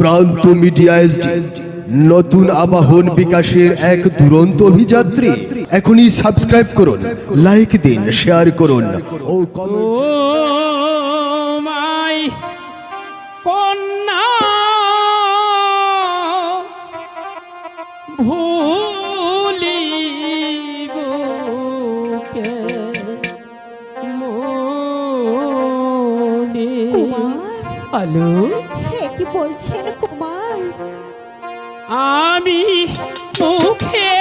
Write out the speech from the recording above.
প্রান্ত media SD নতুন আবাহন বিকাশের এক দুরন্ত অভিযাত্রী। এখনই সাবস্ক্রাইব করুন লাইক দিন শেয়ার করুন। ও কমেন্ট মাই কন্যা ভুলিব কে? কি বলছেন কুমার? আমি মুখে